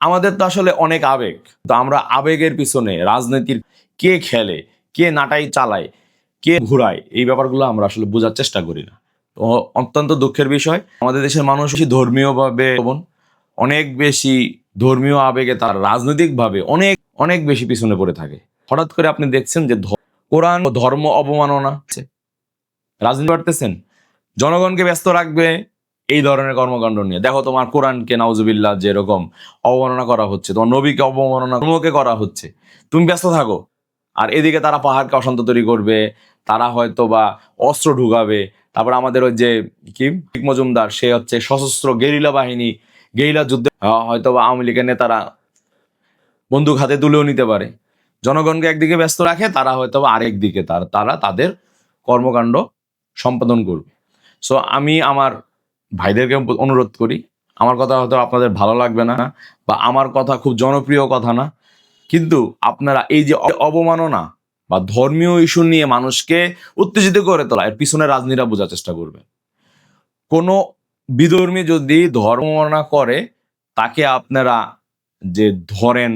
আমাদের তো আসলে অনেক আবেগ। তো আমরা আবেগের পিছনে রাজনীতির কে খেলে, কে নাটাই চালায়, কে ঘুরায়, এই ব্যাপারগুলো আমরা আসলে বোঝার চেষ্টা করি না। তো অত্যন্ত দুঃখের বিষয়। আমাদের দেশের মানুষ ধর্মীয়ভাবে অনেক বেশি ধর্মীয় আবেগে তার রাজনৈতিকভাবে অনেক অনেক বেশি পিছনে পড়ে থাকে। হঠাৎ করে আপনি দেখছেন যে কোরআন ধর্ম অবমাননা। রাজনীতি করতেছেন। জনগণকে ব্যস্ত রাখবে। এই ধরনের কর্মকাণ্ড নিয়ে। দেখো তোমার কোরআনকে নাউজুবিল্লাহ যেরকম অবমাননা করা হচ্ছে, তোমার নবীকে অবমাননা ধর্মকে করা হচ্ছে। তুমি ব্যস্ত থাকো। আর এদিকে তারা পাহাড়কে অশান্ত তৈরি করবে, তারা হয়তো বা অস্ত্র ঢুকাবে। তারপর আমাদের ওই যে কি? মজুমদার, সে হচ্ছে সশস্ত্র গেরিলা বাহিনী, গেরিলা যুদ্ধে হয়তো বা আওয়ামী লীগের নেতারা বন্দুক হাতে তুলেও নিতে পারে। জনগণকে একদিকে ব্যস্ত রাখে, তারা হয়তো বা আরেক দিকে তার, তারা তাদের কর্মকাণ্ড সম্পাদন করবে। সো আমি আমার ভাইদেরকে অনুরোধ করি। আমার কথা হয়তো আপনাদের ভালো লাগবে না বা আমার কথা খুব জনপ্রিয় কথা না। কিন্তু আপনারা এই যে অবমাননা বা ধর্মীয় ইস্যু নিয়ে মানুষকে উত্তেজিত করে তোলা, এর পিছনে রাজনীতিরা বোঝার চেষ্টা করবে। কোনো বিধর্মী যদি ধর্মনা করে, তাকে আপনারা যে ধরেন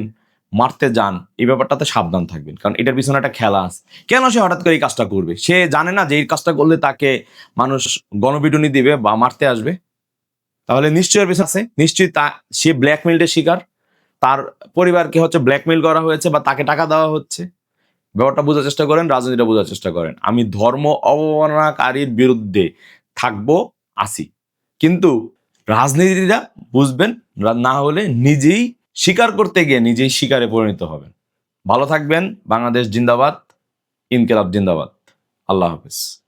মারতে যান, এই ব্যাপারটাতে সাবধান থাকবেন। কারণ এটার পিছনে একটা খেলা আছে। কেন সে হঠাৎ করে এই কাজটা করবে? সে জানে না যে এই কাজটা করলে তাকে মানুষ গণপিটুনি দিবে বা মারতে আসবে। তাহলে নিশ্চয়ই পিছনে আছে। নিশ্চয়ই তা, সে ব্ল্যাকমেইলের শিকার। তার পরিবারকে হচ্ছে ব্ল্যাকমেইল করা হয়েছে বা তাকে টাকা দেওয়া হচ্ছে। ব্যাপারটা বোঝার চেষ্টা করেন, রাজনীতিটা বোঝার চেষ্টা করেন। আমি ধর্ম অবমাননাকারীর বিরুদ্ধে থাকব, আসি। কিন্তু রাজনীতিটা বুঝবেন, না হলে নিজেই স্বীকার করতে গিয়ে নিজেই শিকারে পরিণত হবেন। ভালো থাকবেন। বাংলাদেশ জিন্দাবাদ, ইনকেলাব জিন্দাবাদ। আল্লাহ হাফিজ।